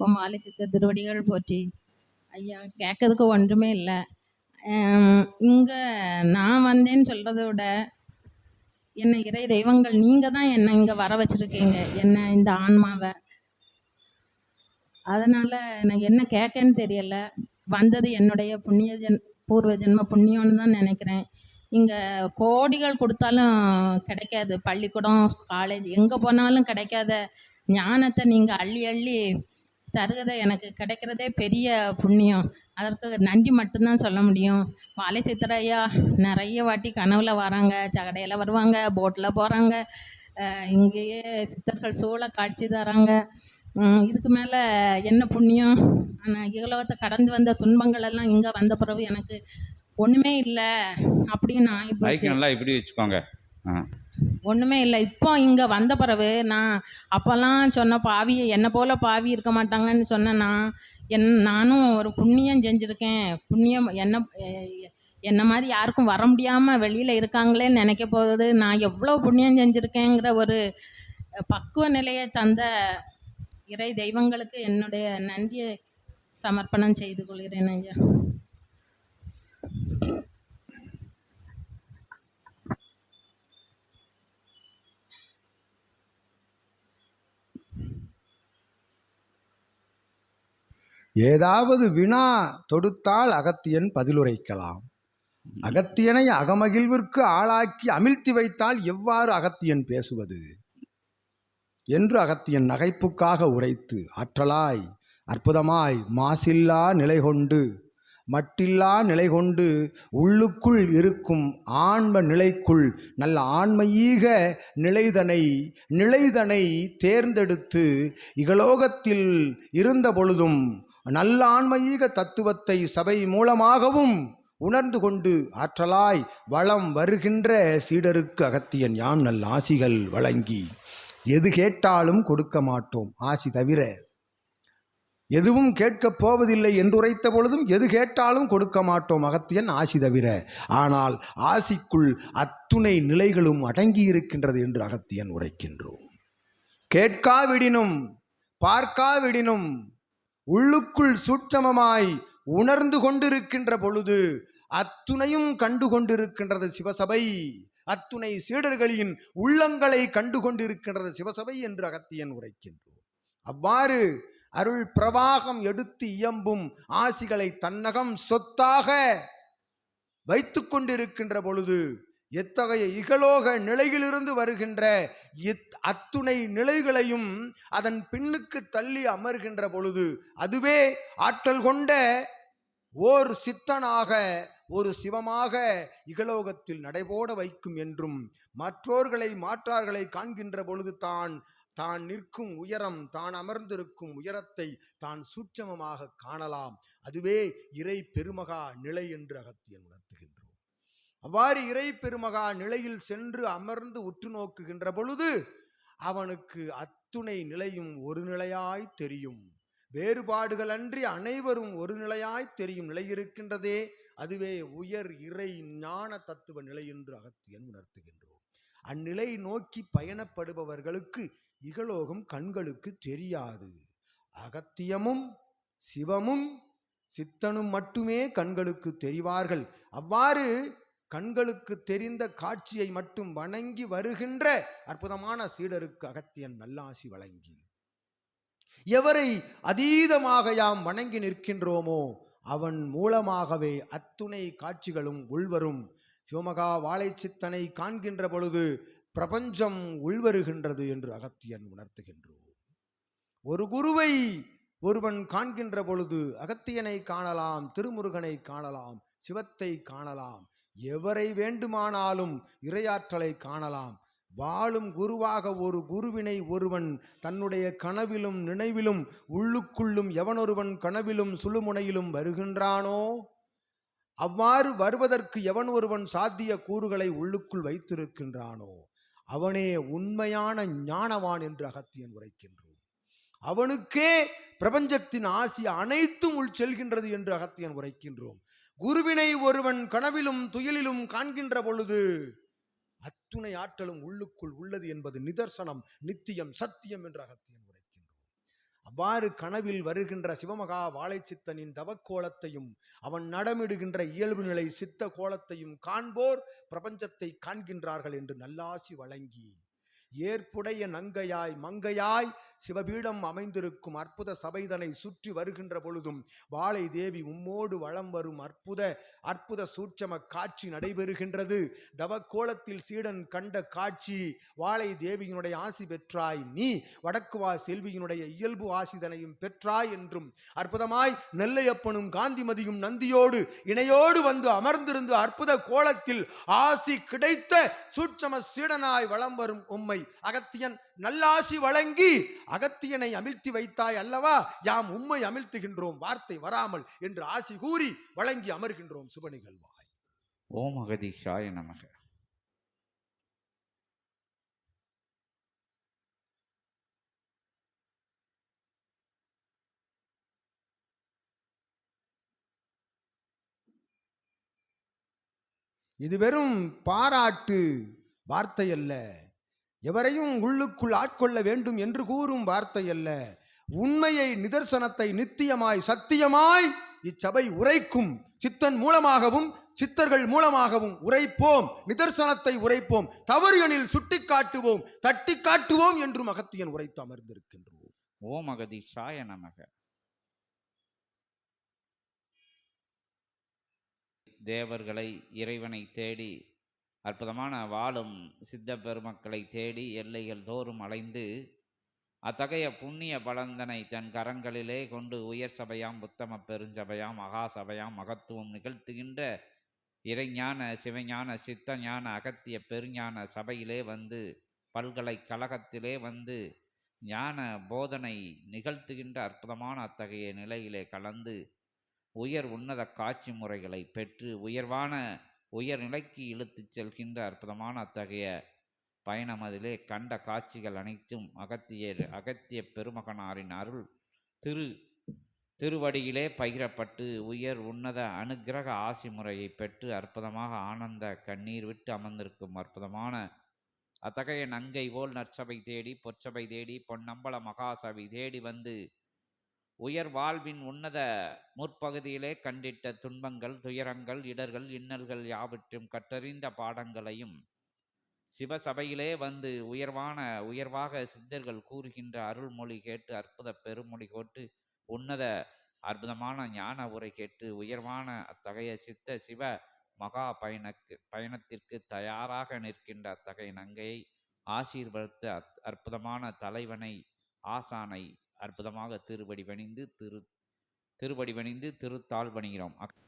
பொம்மாலி சித்த திருவடிகள் போற்றி ஐயா கேட்கறதுக்கு ஒன்றுமே இல்லை இங்கே நான் வந்தேன்னு சொல்கிறத விட என்னை இறை தெய்வங்கள் நீங்கள் தான் என்னை இங்கே வர வச்சுருக்கீங்க என்ன இந்த ஆன்மாவை அதனால் எனக்கு என்ன கேட்கன்னு தெரியல வந்தது என்னுடைய புண்ணிய ஜென் பூர்வ ஜென்ம புண்ணியம்னு தான் நினைக்கிறேன் இங்கே கோடிகள் கொடுத்தாலும் கிடைக்காது பள்ளிக்கூடம் காலேஜ் எங்கே போனாலும் கிடைக்காத ஞானத்தை நீங்கள் அள்ளி அள்ளி தருகதை எனக்கு கிடைக்கிறதே பெரிய புண்ணியம். அதற்கு நன்றி மட்டும்தான் சொல்ல முடியும். வாழை சித்தரையா நிறைய வாட்டி கனவுல வராங்க சகடையில் வருவாங்க போட்டில் போகிறாங்க இங்கேயே சித்தர்கள் சூழ காட்சி தராங்க. இதுக்கு மேலே என்ன புண்ணியம்? ஆனால் இகலோகத்தை கடந்து வந்த துன்பங்கள் எல்லாம் இங்கே வந்த பிறகு எனக்கு ஒன்றுமே இல்லை. அப்படின்னு நான் மைக் நல்லா இப்படி வச்சுக்கோங்க. ஒன்றுமே இல்லை. இப்போ இங்கே வந்த பிறகு நான் அப்போல்லாம் சொன்ன பாவி என்னை போல் பாவி இருக்க மாட்டாங்கன்னு சொன்னேன்னா என் நானும் ஒரு புண்ணியம் செஞ்சுருக்கேன். புண்ணியம் என்ன என்ன மாதிரி யாருக்கும் வர முடியாமல் வெளியில் இருக்காங்களேன்னு நினைக்க போகுது நான் எவ்வளோ புண்ணியம் செஞ்சுருக்கேங்கிற ஒரு பக்குவ நிலையை தந்த இறை தெய்வங்களுக்கு என்னுடைய நன்றியை சமர்ப்பணம் செய்து கொள்கிறேன் ஐயா. ஏதாவது வினா தொடுத்தால் அகத்தியன் பதிலுரைக்கலாம். அகத்தியனை அகமகிழ்விற்கு ஆளாக்கி அமிழ்த்தி வைத்தால் எவ்வாறு அகத்தியன் பேசுவது? என்று அகத்தியன் நகைப்புக்காக உரைத்து ஆற்றலாய் அற்புதமாய் மாசில்லா நிலை கொண்டு மட்டில்லா நிலை கொண்டு உள்ளுக்குள் இருக்கும் ஆன்ம நிலைக்குள் நல்ல ஆன்மீக நிலைதனை நிலைதனை தேர்ந்தெடுத்து இகலோகத்தில் இருந்த பொழுதும் நல்ல ஆன்மீக தத்துவத்தை சபை மூலமாகவும் உணர்ந்து கொண்டு ஆற்றலாய் வளம் வருகின்ற சீடருக்கு அகத்தியன் யாம் நல் ஆசிகள் வழங்கி. எது கேட்டாலும் கொடுக்க மாட்டோம் ஆசி தவிர. எதுவும் கேட்கப் போவதில்லை என்றுரைத்த பொழுதும் எது கேட்டாலும் கொடுக்க மாட்டோம் அகத்தியன் ஆசி தவிர. ஆனால் ஆசிக்குள் அத்துணை நிலைகளும் அடங்கி இருக்கின்றது என்று அகத்தியன் உரைக்கின்றோம். கேட்காவிடினும் பார்க்காவிடினும் உள்ளுக்குள் சூட்சமமாய் உணர்ந்து கொண்டிருக்கின்ற பொழுது அத்துணையும் கண்டு கொண்டிருக்கின்றது சிவசபை. அத்துணை சீடர்களின் உள்ளங்களை கண்டு கொண்டிருக்கின்றது சிவசபை என்று அகத்தியன் உரைக்கின்றோம் அவ்வாறு அருள் பிரவாகம் எடுத்து இயம்பும் ஆசிகளை தன்னகம் சொத்தாக வைத்து கொண்டிருக்கின்ற பொழுது எத்தகைய இகலோக நிலையிலிருந்து வருகின்ற இத் அத்துணை நிலைகளையும் அதன் பின்னுக்கு தள்ளி அமர்கின்ற பொழுது அதுவே ஆற்றல் கொண்ட ஓர் சித்தனாக ஒரு சிவமாக இகலோகத்தில் நடைபோட வைக்கும் என்றும் மற்றோர்களை மாற்றார்களை காண்கின்ற பொழுது தான் தான் நிற்கும் உயரம் தான் அமர்ந்திருக்கும் உயரத்தை தான் சூட்சமமாக காணலாம். அதுவே இறை பெருமகா நிலை என்று அகத்தியன் உணர்த்துகின்றோம் அவ்வாறு இறை பெருமகா நிலையில் சென்று அமர்ந்து உற்று நோக்குகின்ற பொழுது அவனுக்கு அத்துணை நிலையும் ஒரு நிலையாய் தெரியும். வேறுபாடுகள் அன்றி அனைவரும் ஒரு நிலையாய் தெரியும் நிலை இருக்கின்றதே அதுவே உயர் இறை ஞான தத்துவ நிலை என்று அகத்தியன் உணர்த்துகின்றோம். அந்நிலை நோக்கி பயணப்படுபவர்களுக்கு இகலோகம் கண்களுக்கு தெரியாது. அகத்தியமும் சிவமும் சித்தனும் மட்டுமே கண்களுக்கு தெரிவார்கள். அவ்வாறு கண்களுக்கு தெரிந்த காட்சியை மட்டும் வணங்கி வருகின்ற அற்புதமான சீடருக்கு அகத்தியன் நல்லாசி வழங்கி. எவரை அதீதமாக யாம் வணங்கி நிற்கின்றோமோ அவன் மூலமாகவே அத்துணை காட்சிகளும் உள்வரும். சிவமகா வாழைச்சித்தனை காண்கின்ற பொழுது பிரபஞ்சம் உள்வருகின்றது என்று அகத்தியன் உணர்த்துகின்றோம். ஒரு குருவை ஒருவன் காண்கின்ற பொழுது அகத்தியனை காணலாம் திருமுருகனை காணலாம் சிவத்தை காணலாம் எவரை வேண்டுமானாலும் இரையாற்றலை காணலாம். வாழும் குருவாக ஒரு குருவினை ஒருவன் தன்னுடைய கனவிலும் நினைவிலும் உள்ளுக்குள்ளும் எவனொருவன் கனவிலும் சுழுமுனையிலும் வருகின்றானோ? அவ்வாறு வருவதற்கு எவன் ஒருவன் சாத்திய கூறுகளை உள்ளுக்குள் வைத்திருக்கின்றானோ? அவனே உண்மையான ஞானவான் என்று அகத்தியன் உரைக்கின்றோம் அவனுக்கே பிரபஞ்சத்தின் ஆசி அனைத்தும் உள் செல்கின்றது என்று அகத்தியன் உரைக்கின்றோம். குருவினை ஒருவன் கனவிலும் துயிலிலும் காண்கின்ற பொழுது அத்துணை ஆற்றலும் உள்ளுக்குள் உள்ளது என்பது நிதர்சனம் நித்தியம் சத்தியம் என்று அகத்தியன் உரைக்கின்றோம். அவ்வாறு கனவில் வருகின்ற சிவமகா வாழைச்சித்தனின் தவக்கோலத்தையும் அவன் நடமிடுகின்ற இயல்பு நிலை சித்த கோலத்தையும் காண்போர் பிரபஞ்சத்தை காண்கின்றார்கள் என்று நல்லாசி வழங்கி ஏற்புடைய நங்கையாய் மங்கையாய் சிவபீடம் அமைந்திருக்கும் அற்புத சபைதனை சுற்றி வருகின்ற பொழுதும் வாழை தேவி உம்மோடு வளம் வரும் அற்புத அற்புத சூட்சம காட்சி நடைபெறுகின்றது. தவக்கோலத்தில் சீடன் கண்ட காட்சி வாழை தேவியினுடைய ஆசி பெற்றாய் நீ வடக்குவா செல்வியினுடைய இயல்பு ஆசிதனையும் பெற்றாய் என்றும் அற்புதமாய் நெல்லையப்பனும் காந்திமதியும் நந்தியோடு இணையோடு வந்து அமர்ந்திருந்து அற்புத கோலத்தில் ஆசி கிடைத்த சூட்சம சீடனாய் வளம் வரும் உம்மை அகத்தியன் நல்லாசி வழங்கி அகத்தியனை அமிழ்த்தி வைத்தாய் அல்லவா? யாம் உம்மை அமிழ்த்துகின்றோம் வார்த்தை வராமல் என்று ஆசி கூறி வழங்கி அமர்கின்றோம் சுப நிகழ்வாய் ஓம் அகதீஷாய நமக. இது வெறும் பாராட்டு வார்த்தை அல்ல. எவரையும் உள்ளுக்குள் ஆட்கொள்ள வேண்டும் என்று கூறும் வார்த்தை அல்ல. உண்மையை நிதர்சனத்தை நித்தியமாய் சத்தியமாய் இச்சபை உரைக்கும். சித்தன் மூலமாகவும் சித்தர்கள் மூலமாகவும் உரைப்போம். நிதர்சனத்தை உரைப்போம். தவறுகளில் சுட்டி காட்டுவோம் தட்டி காட்டுவோம் என்றும் அகத்தியன் உரைத்து அமர்ந்திருக்கின்றோம். ஓம் சாய நமக. தேவர்களை இறைவனை தேடி அற்புதமான வாழும் சித்த பெருமக்களை தேடி எல்லைகள் தோறும் அலைந்து அத்தகைய புண்ணிய பலந்தனை தன் கரங்களிலே கொண்டு உயர் சபையாம் உத்தம பெருஞ்சபையாம் மகா சபையாம் மகத்துவம் நிகழ்த்துகின்ற இறைஞான சிவஞான சித்த ஞான அகத்திய பெருஞான சபையிலே வந்து பல்கலைக்கழகத்திலே வந்து ஞான போதனை நிகழ்த்துகின்ற அற்புதமான அத்தகைய நிலையிலே கலந்து உயர் உன்னத காட்சி முறைகளை பெற்று உயர்வான உயர்நிலைக்கு இழுத்துச் செல்கின்ற அற்புதமான அத்தகைய பயணம். அதிலே கண்ட காட்சிகள் அனைத்தும் அகத்தியர் அகத்திய பெருமகனாரின் அருள். திரு திருவடியிலே பகிரப்பட்டு உயர் உன்னத அனுக்கிரக ஆசி முறையை பெற்று அற்புதமாக ஆனந்த கண்ணீர் விட்டு அமர்ந்திருக்கும் அற்புதமான அத்தகைய நங்கை போல் நற்சபை தேடி பொற்சபை தேடி பொன்னம்பல மகாசபை தேடி வந்து உயர் வாழ்வின் உன்னத முற்பகுதியிலே கண்டிட்ட துன்பங்கள் துயரங்கள் இடர்கள் இன்னல்கள் யாவற்றும் கற்றறிந்த பாடங்களையும் சிவசபையிலே வந்து உயர்வான உயர்வாக சித்தர்கள் கூறுகின்ற அருள்மொழி கேட்டு அற்புத பெருமொழி கேட்டு உன்னத அற்புதமான ஞான உரை கேட்டு உயர்வான அத்தகைய சித்த சிவ மகா பயணக்கு பயணத்திற்கு தயாராக நிற்கின்ற அத்தகைய நங்கையை ஆசீர்வதித்த அத்- அற்புதமான தலைவனை ஆசானை அற்புதமாக திருப்படி பணிந்து திரு திருபடி பணிந்து திருத்தாள் பணிகிறோம் அக்-